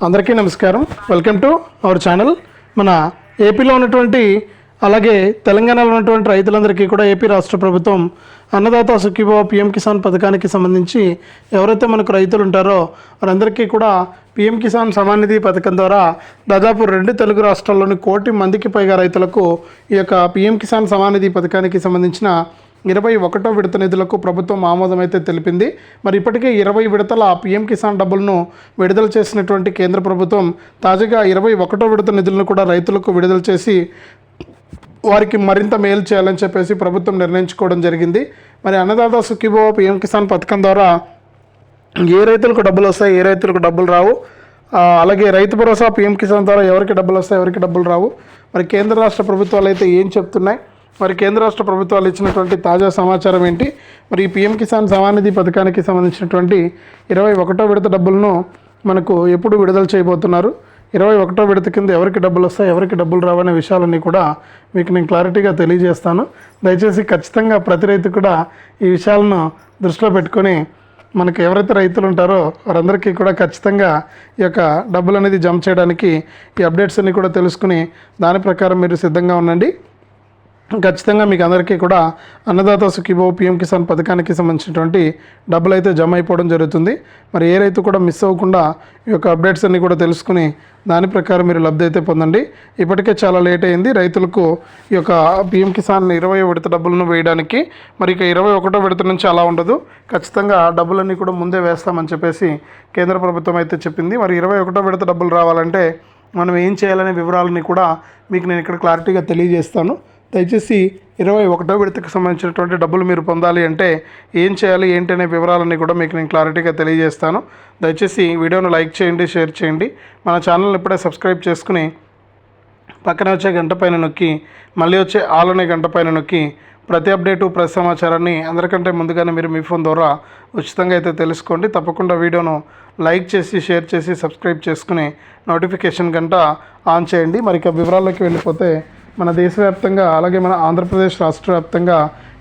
అందరికీ నమస్కారం. Welcome to our channel మన ఏపీలో ఉన్నటువంటి అలాగే తెలంగాణలో ఉన్నటువంటి రైతులందరికీ కూడా ఏపీ రాష్ట్ర ప్రభుత్వం అన్నదాత సుఖీభావ పిఎం కిసాన్ పథకానికి సంబంధించి ఎవరైతే మనకు రైతులు ఉంటారో వారందరికీ కూడా పిఎం కిసాన్ సమానిధి పథకం ద్వారా దాదాపు రెండు తెలుగు రాష్ట్రాల్లోని కోటి మందికి పైగా రైతులకు ఈ యొక్క పిఎం కిసాన్ సమానిధి పథకానికి సంబంధించిన ఇరవై ఒకటో విడత నిధులకు ప్రభుత్వం ఆమోదం అయితే తెలిపింది. మరి ఇప్పటికే ఇరవై విడతల పీఎం కిసాన్ డబ్బులను విడుదల చేసినటువంటి కేంద్ర ప్రభుత్వం తాజాగా ఇరవై ఒకటో విడత నిధులను కూడా రైతులకు విడుదల చేసి వారికి మరింత మేలు చేయాలని చెప్పేసి ప్రభుత్వం నిర్ణయించుకోవడం జరిగింది. మరి అన్నదాత సుఖీభవ పీఎం కిసాన్ పథకం ద్వారా ఏ రైతులకు డబ్బులు వస్తాయి ఏ రైతులకు డబ్బులు రావు? అలాగే రైతు భరోసా పీఎం కిసాన్ ద్వారా ఎవరికి డబ్బులు వస్తాయి ఎవరికి డబ్బులు రావు? మరి కేంద్ర రాష్ట్ర ప్రభుత్వాలు అయితే ఏం చెప్తున్నాయి? మరి కేంద్ర రాష్ట్ర ప్రభుత్వాలు ఇచ్చినటువంటి తాజా సమాచారం ఏంటి? మరి ఈ పీఎం కిసాన్ సమానిధి పథకానికి సంబంధించినటువంటి ఇరవై ఒకటో విడత డబ్బులను మనకు ఎప్పుడు విడుదల చేయబోతున్నారు? ఇరవై ఒకటో విడత కింద ఎవరికి డబ్బులు వస్తాయి ఎవరికి డబ్బులు రావనే విషయాలన్నీ కూడా మీకు నేను క్లారిటీగా తెలియజేస్తాను. దయచేసి ఖచ్చితంగా ప్రతి రైతు కూడా ఈ విషయాలను దృష్టిలో పెట్టుకొని మనకు ఎవరైతే రైతులు ఉంటారో వారందరికీ కూడా ఖచ్చితంగా ఈ యొక్క డబ్బులు అనేది జమ చేయడానికి ఈ అప్డేట్స్ అన్ని కూడా తెలుసుకుని దాని ప్రకారం మీరు సిద్ధంగా ఉండండి. ఖచ్చితంగా మీకు అందరికీ కూడా అన్నదాత సుఖీభో పిఎం కిసాన్ పథకానికి సంబంధించినటువంటి డబ్బులు అయితే జమ అయిపోవడం జరుగుతుంది. మరి ఏ రైతు కూడా మిస్ అవ్వకుండా ఈ యొక్క అప్డేట్స్ అన్నీ కూడా తెలుసుకుని దాని ప్రకారం మీరు లబ్ధి అయితే పొందండి. ఇప్పటికే చాలా లేట్ అయింది. రైతులకు ఈ యొక్క పిఎం కిసాన్ ఇరవై విడత డబ్బులను వేయడానికి మరి ఇక ఇరవై ఒకటో విడత నుంచి అలా ఉండదు. ఖచ్చితంగా డబ్బులన్నీ కూడా ముందే వేస్తామని చెప్పేసి కేంద్ర ప్రభుత్వం అయితే చెప్పింది. మరి ఇరవై ఒకటో విడత డబ్బులు రావాలంటే మనం ఏం చేయాలనే వివరాలని కూడా మీకు నేను ఇక్కడ క్లారిటీగా తెలియజేస్తాను. దయచేసి ఇరవై ఒకటో విడతకు సంబంధించినటువంటి డబ్బులు మీరు పొందాలి అంటే ఏం చేయాలి ఏంటి అనే వివరాలన్నీ కూడా మీకు నేను క్లారిటీగా తెలియజేస్తాను. దయచేసి వీడియోను లైక్ చేయండి షేర్ చేయండి. మన ఛానల్ని ఇప్పుడే సబ్స్క్రైబ్ చేసుకుని పక్కన వచ్చే గంట పైన నొక్కి మళ్ళీ వచ్చే ఆల్ అనే గంట పైన నొక్కి ప్రతి అప్డేటు ప్రతి సమాచారాన్ని అందరికంటే ముందుగానే మీరు మీ ఫోన్ ద్వారా ఉచితంగా అయితే తెలుసుకోండి. తప్పకుండా వీడియోను లైక్ చేసి షేర్ చేసి సబ్స్క్రైబ్ చేసుకుని నోటిఫికేషన్ గంట ఆన్ చేయండి. మరి ఇక వివరాల్లోకి వెళ్ళిపోతే మన దేశవ్యాప్తంగా అలాగే మన ఆంధ్రప్రదేశ్ రాష్ట్ర వ్యాప్తంగా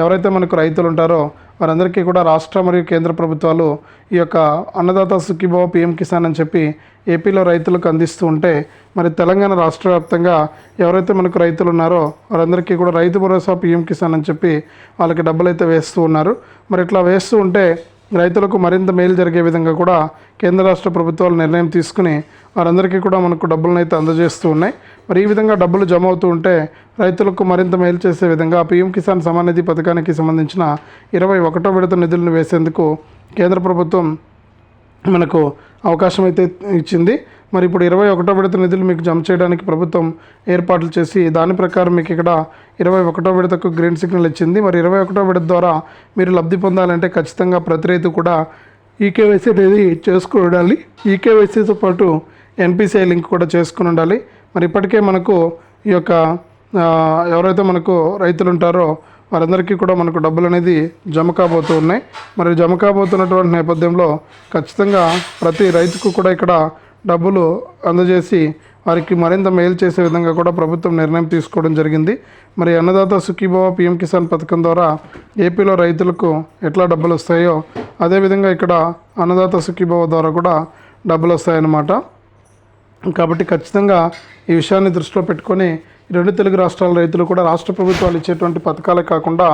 ఎవరైతే మనకు రైతులు ఉంటారో వారందరికీ కూడా రాష్ట్ర మరియు కేంద్ర ప్రభుత్వాలు ఈ యొక్క అన్నదాత సుఖీభావ పిఎం కిసాన్ అని చెప్పి ఏపీలో రైతులకు అందిస్తూ ఉంటే మరి తెలంగాణ రాష్ట్ర వ్యాప్తంగా ఎవరైతే మనకు రైతులు ఉన్నారో వారందరికీ కూడా రైతు భరోసా పిఎం కిసాన్ అని చెప్పి వాళ్ళకి డబ్బులు అయితే వేస్తూ ఉన్నారు. మరి ఇట్లా వేస్తూ ఉంటే రైతులకు మరింత మేలు జరిగే విధంగా కూడా కేంద్ర రాష్ట్ర ప్రభుత్వాలు నిర్ణయం తీసుకుని వారందరికీ కూడా మనకు డబ్బులను అయితే అందజేస్తూ ఉన్నాయి. మరి ఈ విధంగా డబ్బులు జమ అవుతూ ఉంటే రైతులకు మరింత మేలు చేసే విధంగా పీఎం కిసాన్ సమాన్ నిధి పథకానికి సంబంధించిన ఇరవై ఒకటో విడత నిధులను వేసేందుకు కేంద్ర ప్రభుత్వం మనకు అవకాశం అయితే ఇచ్చింది. మరి ఇప్పుడు ఇరవై ఒకటో విడత నిధులు మీకు జమ చేయడానికి ప్రభుత్వం ఏర్పాట్లు చేసి దాని ప్రకారం మీకు ఇక్కడ ఇరవై ఒకటో విడతకు గ్రీన్ సిగ్నల్ ఇచ్చింది. మరి ఇరవై ఒకటో విడత ద్వారా మీరు లబ్ధి పొందాలంటే ఖచ్చితంగా ప్రతి రైతు కూడా ఈకేవైసీ అనేది చేసుకోవడాలి ఈకేవైసీతో పాటు ఎన్పిసిఐ లింక్ కూడా చేసుకుని ఉండాలి. మరి ఇప్పటికే మనకు ఈ యొక్క ఎవరైతే మనకు రైతులు ఉంటారో వారందరికీ కూడా మనకు డబ్బులు అనేది జమ కాబోతూ ఉన్నాయి. మరి జమ కాబోతున్నటువంటి నేపథ్యంలో ఖచ్చితంగా ప్రతి రైతుకు కూడా ఇక్కడ డబ్బులు అందజేసి వారికి మరింత మేలు చేసే విధంగా కూడా ప్రభుత్వం నిర్ణయం తీసుకోవడం జరిగింది. మరి అన్నదాత సుఖీభవ పిఎం కిసాన్ పథకం ద్వారా ఏపీలో రైతులకు ఎట్లా డబ్బులు వస్తాయో అదేవిధంగా ఇక్కడ అన్నదాత సుఖీభవ ద్వారా కూడా డబ్బులు వస్తాయన్నమాట. కాబట్టి ఖచ్చితంగా ఈ విషయాన్ని దృష్టిలో పెట్టుకొని రెండు తెలుగు రాష్ట్రాల రైతులు కూడా రాష్ట్ర ప్రభుత్వాలు ఇచ్చేటువంటి పథకాలే కాకుండా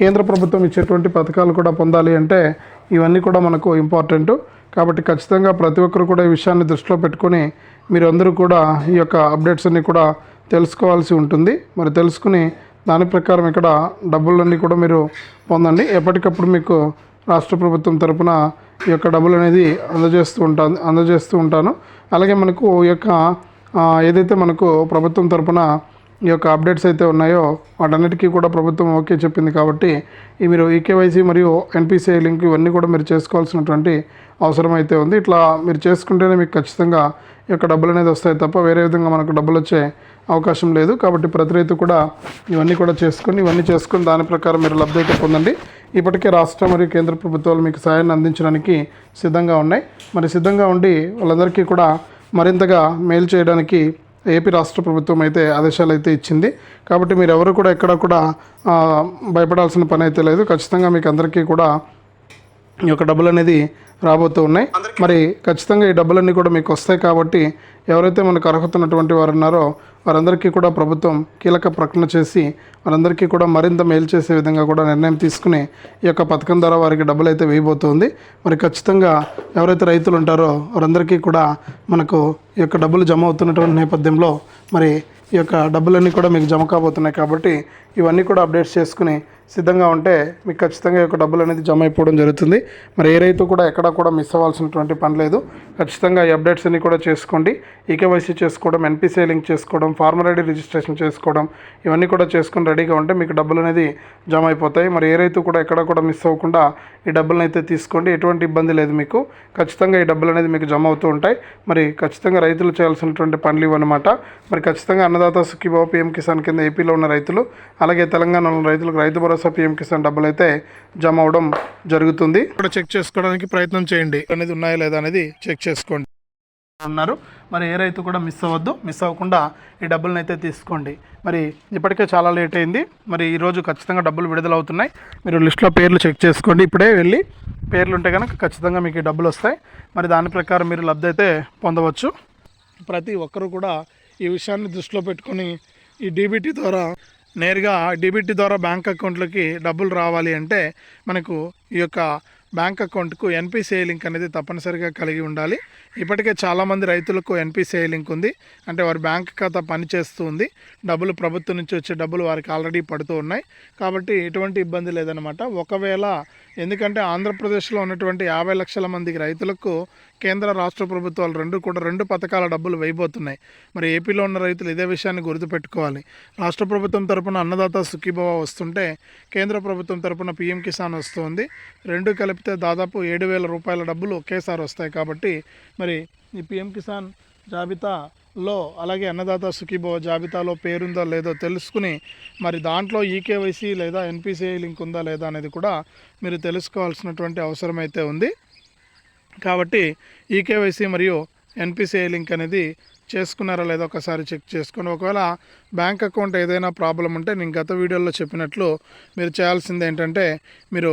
కేంద్ర ప్రభుత్వం ఇచ్చేటువంటి పథకాలు కూడా పొందాలి అంటే ఇవన్నీ కూడా మనకు ఇంపార్టెంట్. కాబట్టి ఖచ్చితంగా ప్రతి ఒక్కరు కూడా ఈ విషయాన్ని దృష్టిలో పెట్టుకొని మీరందరూ కూడా ఈ యొక్క అప్డేట్స్ అన్ని కూడా తెలుసుకోవాల్సి ఉంటుంది. మరి తెలుసుకుని దాని ప్రకారం ఇక్కడ డబ్బులన్నీ కూడా మీరు పొందండి. ఎప్పటికప్పుడు మీకు రాష్ట్ర ప్రభుత్వం తరపున ఈ యొక్క డబ్బులు అనేది అందజేస్తూ ఉంటాను అందజేస్తూ ఉంటాను. అలాగే మనకు ఈ యొక్క ఏదైతే మనకు ప్రభుత్వం తరపున ఈ యొక్క అప్డేట్స్ అయితే ఉన్నాయో వాటన్నిటికీ కూడా ప్రభుత్వం ఓకే చెప్పింది కాబట్టి ఈ మీరు ఈకేవైసీ మరియు ఎన్పిసిఐ లింక్ ఇవన్నీ కూడా మీరు చేసుకోవాల్సినటువంటి అవసరం అయితే ఉంది. ఇట్లా మీరు చేసుకుంటేనే మీకు ఖచ్చితంగా ఈ యొక్క డబ్బులు అనేది వస్తాయి తప్ప వేరే విధంగా మనకు డబ్బులు వచ్చే అవకాశం లేదు కాబట్టి ప్రతి రైతు కూడా ఇవన్నీ కూడా చేసుకొని ఇవన్నీ చేసుకొని దాని ప్రకారం మీరు లబ్ధి అయితే పొందండి. ఇప్పటికే రాష్ట్ర మరియు కేంద్ర ప్రభుత్వాలు మీకు సాయాన్ని అందించడానికి సిద్ధంగా ఉన్నాయి. మరి సిద్ధంగా ఉండి వాళ్ళందరికీ కూడా మరింతగా మేలు చేయడానికి ఏపీ రాష్ట్ర ప్రభుత్వం అయితే ఆదేశాలు అయితే ఇచ్చింది. కాబట్టి మీరు ఎవరు కూడా ఎక్కడ కూడా భయపడాల్సిన పని అయితే లేదు. ఖచ్చితంగా మీకు అందరికీ కూడా ఈ యొక్క డబ్బులు అనేది రాబోతూ ఉన్నాయి. మరి ఖచ్చితంగా ఈ డబ్బులన్నీ కూడా మీకు వస్తాయి కాబట్టి ఎవరైతే మనకు అర్హత ఉన్నటువంటి వారు ఉన్నారో వారందరికీ కూడా ప్రభుత్వం కీలక ప్రకటన చేసి వారందరికీ కూడా మరింత మేలు చేసే విధంగా కూడా నిర్ణయం తీసుకుని ఈ యొక్క పథకం ద్వారా వారికి డబ్బులు అయితే వేయబోతుంది. మరి ఖచ్చితంగా ఎవరైతే రైతులు ఉంటారో వారందరికీ కూడా మనకు ఈ యొక్క డబ్బులు జమ అవుతున్నటువంటి నేపథ్యంలో మరి ఈ యొక్క డబ్బులన్నీ కూడా మీకు జమ కాబోతున్నాయి కాబట్టి ఇవన్నీ కూడా అప్డేట్స్ చేసుకుని సిద్ధంగా ఉంటే మీకు ఖచ్చితంగా ఈ యొక్క డబ్బులు అనేది జమ అయిపోవడం జరుగుతుంది. మరి ఏ రైతు కూడా ఎక్కడా కూడా మిస్ అవ్వాల్సినటువంటి పని లేదు. ఖచ్చితంగా ఈ అప్డేట్స్ అన్ని కూడా చేసుకోండి. ఈకేవైసీ చేసుకోవడం ఎన్పిసిఐ లింక్ చేసుకోవడం ఫార్మర్ ఐడి రిజిస్ట్రేషన్ చేసుకోవడం ఇవన్నీ కూడా చేసుకుని రెడీగా ఉంటే మీకు డబ్బులు అనేది జమ అయిపోతాయి. మరి ఏ రైతు కూడా ఎక్కడా కూడా మిస్ అవ్వకుండా ఈ డబ్బులను అయితే తీసుకోండి. ఎటువంటి ఇబ్బంది లేదు మీకు. ఖచ్చితంగా ఈ డబ్బులు అనేది మీకు జమ అవుతూ ఉంటాయి. మరి ఖచ్చితంగా రైతులు చేయాల్సినటువంటి పనులు ఇవన్నమాట మరి ఖచ్చితంగా అన్నదాత సుఖీబాబు పిఎం కిసాన్ కింద ఏపీలో ఉన్న రైతులు అలాగే తెలంగాణలో ఉన్న రైతులకు రైతు భరోసా పిఎం కిసాన్ డబ్బులు అయితే జమ అవడం జరుగుతుంది. కూడా చెక్ చేసుకోవడానికి ప్రయత్నం చేయండి. అనేది ఉన్నాయా లేదా అనేది చెక్ చేసుకోండి. ఉన్నారు మరి ఏ రైతు కూడా మిస్ అవ్వద్దు. మిస్ అవ్వకుండా ఈ డబ్బులను అయితే తీసుకోండి. మరి ఇప్పటికే చాలా లేట్ అయింది. మరి ఈరోజు ఖచ్చితంగా డబ్బులు విడుదల అవుతున్నాయి మీరు లిస్ట్లో పేర్లు చెక్ చేసుకోండి. ఇప్పుడే వెళ్ళి పేర్లు ఉంటే కనుక ఖచ్చితంగా మీకు ఈ డబ్బులు వస్తాయి. మరి దాని ప్రకారం మీరు లబ్ధి అయితే పొందవచ్చు. ప్రతి ఒక్కరూ కూడా ఈ విషయాన్ని దృష్టిలో పెట్టుకొని ఈ డీబీటీ ద్వారా నేరుగా డెబిట్ ద్వారా బ్యాంక్ అకౌంట్లోకి డబ్బులు రావాలి అంటే మనకు ఈ యొక్క బ్యాంక్ అకౌంట్కు ఎన్పిసిఐ లింక్ అనేది తప్పనిసరిగా కలిగి ఉండాలి. ఇప్పటికే చాలామంది రైతులకు ఎన్పిసిఐ లింక్ ఉంది. అంటే వారి బ్యాంక్ ఖాతా పనిచేస్తూ ఉంది. డబ్బులు ప్రభుత్వం నుంచి వచ్చే డబ్బులు వారికి ఆల్రెడీ పడుతూ ఉన్నాయి. కాబట్టి ఎటువంటి ఇబ్బంది లేదనమాట ఒకవేళ ఎందుకంటే ఆంధ్రప్రదేశ్లో ఉన్నటువంటి యాభై లక్షల మందికి రైతులకు కేంద్ర రాష్ట్ర ప్రభుత్వాలు రెండు కూడా రెండు పథకాల డబ్బులు వేయబోతున్నాయి. మరి ఏపీలో ఉన్న రైతులు ఇదే విషయాన్ని గుర్తుపెట్టుకోవాలి. రాష్ట్ర ప్రభుత్వం తరపున అన్నదాత సుఖీభవ వస్తుంటే కేంద్ర ప్రభుత్వం తరపున పీఎం కిసాన్ వస్తుంది. రెండు కలిపి కలిపితే దాదాపు ఏడు వేల రూపాయల డబ్బులు ఒకేసారి వస్తాయి కాబట్టి మరి ఈ పీఎం కిసాన్ జాబితాలో అలాగే అన్నదాత సుఖీభవ జాబితాలో పేరుందో లేదో తెలుసుకుని మరి దాంట్లో ఈకేవైసీ లేదా ఎన్పిసిఐ లింక్ ఉందా లేదా అనేది కూడా మీరు తెలుసుకోవాల్సినటువంటి అవసరం అయితే ఉంది. కాబట్టి ఈకేవైసీ మరియు ఎన్పిసిఐ లింక్ అనేది చేసుకున్నారా లేదా ఒకసారి చెక్ చేసుకొని ఒకవేళ బ్యాంక్ అకౌంట్ ఏదైనా ప్రాబ్లం ఉంటే నేను గత వీడియోలో చెప్పినట్లు మీరు చేయాల్సింది ఏంటంటే మీరు